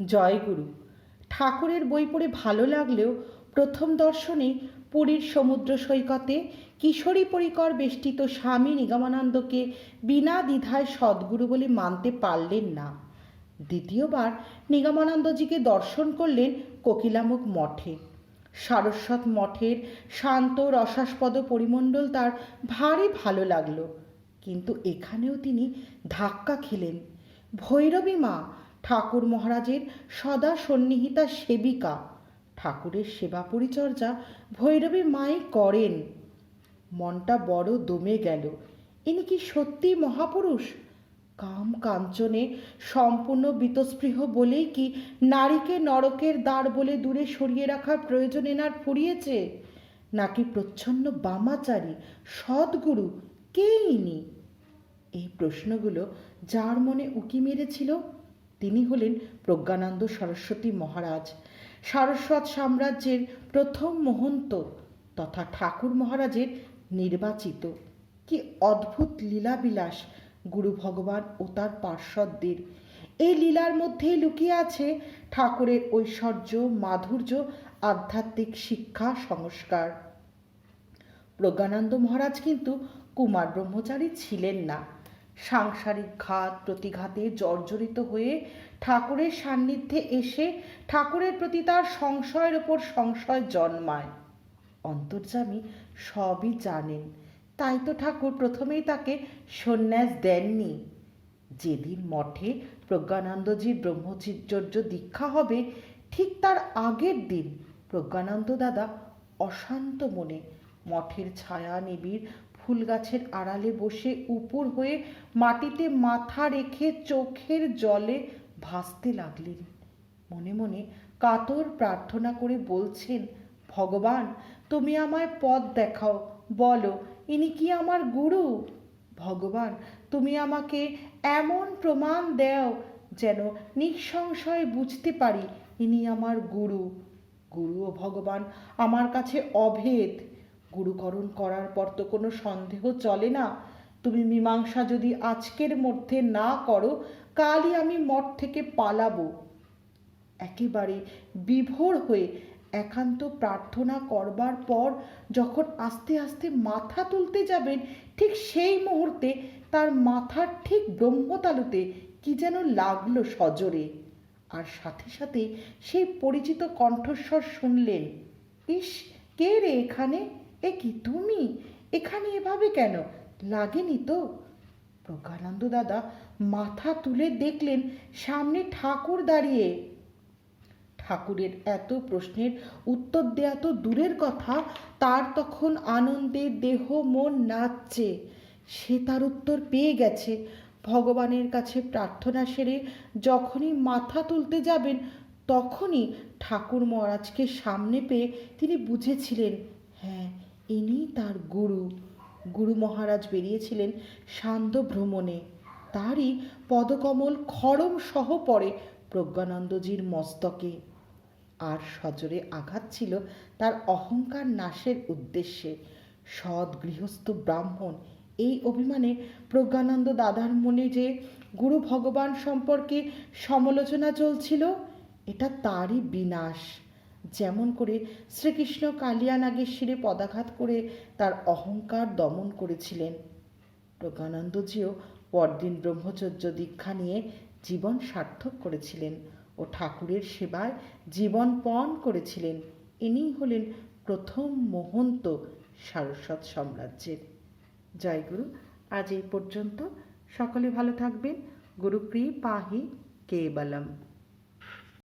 জয়গুরু ঠাকুরের বই পড়ে ভালো লাগলেও প্রথম দর্শনে পুরীর সমুদ্র সৈকতে কিশোরী পরিকর বেষ্টিত স্বামী নিগমানন্দকে বিনা দ্বিধায় সদ্গুরু বলে মানতে পারলেন না। দ্বিতীয়বার নিগমানন্দজিকে দর্শন করলেন কোকিলামুখ মঠে। সারস্বত মঠের শান্ত রসাস্পদ পরিমণ্ডল তার ভারী ভালো লাগল, কিন্তু এখানেও তিনি ধাক্কা খেলেন। ভৈরবী মা ঠাকুর মহারাজের সদা সন্নিহিতা সেবিকা। ঠাকুরের সেবা পরিচর্যা ভৈরবী মাই করেন। মনটা বড় দমে গেল। ইনি কি সত্যি মহাপুরুষ? কাম কাঞ্চনে সম্পূর্ণ বীতস্পৃহ বলেই কি নারীকে নরকের দ্বার বলে দূরে সরিয়ে রাখার প্রয়োজন এনার ফুরিয়েছে? নাকি প্রচ্ছন্ন বামাচারী, সদ্গুরু, কে ইনি? এই প্রশ্নগুলো যার মনে উকি মেরেছিল তিনি হলেন প্রজ্ঞানন্দ সরস্বতী মহারাজ। সারস্বত সাম্রাজ্যের প্রথম মহন্ত তথা ঠাকুর মহারাজের নির্বাচিত। কি অদ্ভুত লীলাবিলাস গুরু ভগবান ও তার পার্শ্বদদের এই লীলার মধ্যেই লুকিয়ে আছে ঠাকুরের ঐশ্বর্য, মাধুর্য, আধ্যাত্মিক শিক্ষা, সংস্কার। প্রজ্ঞানন্দ মহারাজ কিন্তু কুমার ব্রহ্মচারী ছিলেন না। সাংসারিক ঘাত প্রতিঘাতে জর্জরিত হয়ে ঠাকুরের সান্নিধ্যে এসে ঠাকুরের প্রতি তার সংশয়ের ওপর সংশয় জন্মায়। অন্তর্যামী সবই জানেন, তাই তো ঠাকুর প্রথমেই তাকে সন্ন্যাস দেননি। যেদিন মঠে প্রজ্ঞানন্দজির ব্রহ্মচর্য দীক্ষা হবে, ঠিক তার আগের দিন প্রজ্ঞানন্দ দাদা অশান্ত মনে মঠের ছায়া নিবিড় ফুল গাছের আড়ালে বসে উপর হয়ে মাটিতে মাথা রেখে চোখের জলে ভাসতে লাগলেন। মনে মনে কাতর প্রার্থনা করে বলছেন, ভগবান, তুমি আমায় পথ দেখাও, বলো, ইনি কি আমার গুরু? ভগবান, তুমি আমাকে এমন প্রমাণ দেও যেন নিঃসংশয়ে বুঝতে পারি ইনি আমার গুরু। গুরু ও ভগবান, আমার কাছে অভেদ। গুরুকরণ করার পর তো কোনো সন্দেহ চলে না। তুমি মীমাংসা যদি আজকের মধ্যে না করো, কালই আমি মঠ থেকে পালাবো। একেবারে বিভোর হয়ে একান্ত প্রার্থনা করবার পর যখন আস্তে আস্তে মাথা তুলতে যাবেন, ঠিক সেই মুহূর্তে তার মাথার ঠিক ব্রহ্মতালুতে কি যেন লাগল সজোরে। আর সাথে সাথে সেই পরিচিত কণ্ঠস্বর শুনলেন, ইস, কে রে এখানে? এ কি তুমি? এখানে এভাবে কেন? লাগেনি তো? প্রজ্ঞানন্দ দাদা মাথা তুলে দেখলেন সামনে ঠাকুর দাঁড়িয়ে। ঠাকুরের এত প্রশ্নের উত্তর দেয়া তো দূরের কথা, তার তখন আনন্দে দেহ মন নাচছে। সে তার উত্তর পেয়ে গেছে। ভগবানের কাছে প্রার্থনা সেরে যখনই মাথা তুলতে যাবেন, তখনই ঠাকুর মহারাজকে সামনে পেয়ে তিনি বুঝেছিলেন ইনি তার গুরু। গুরু মহারাজ বেরিয়েছিলেন সান্ধ্য ভ্রমণে তারই পদকমল খড়ম সহ পড়ে প্রজ্ঞানন্দজির মস্তকে। আর সজোরে আঘাত ছিল তার অহংকার নাশের উদ্দেশ্যে। সৎ গৃহস্থ ব্রাহ্মণ এই অভিমানে প্রজ্ঞানন্দ দাদার মনে যে গুরু ভগবান সম্পর্কে সমালোচনা চলছিল, এটা তারই বিনাশ। যেমন করে শ্রীকৃষ্ণ কালিয়া শিরে পদাঘাত করে তার অহংকার দমন করেছিলেন। প্রজ্ঞানন্দজিও পরদিন ব্রহ্মচর্য দীক্ষা নিয়ে জীবন সার্থক করেছিলেন ও ঠাকুরের সেবায় জীবন পণ করেছিলেন। ইনিই হলেন প্রথম মহন্ত সারস্বত সাম্রাজ্যের। জয় গুরু, আজ এই পর্যন্ত। সকলে ভালো থাকবেন। গুরুপ্রিয় পাহি কেবলম।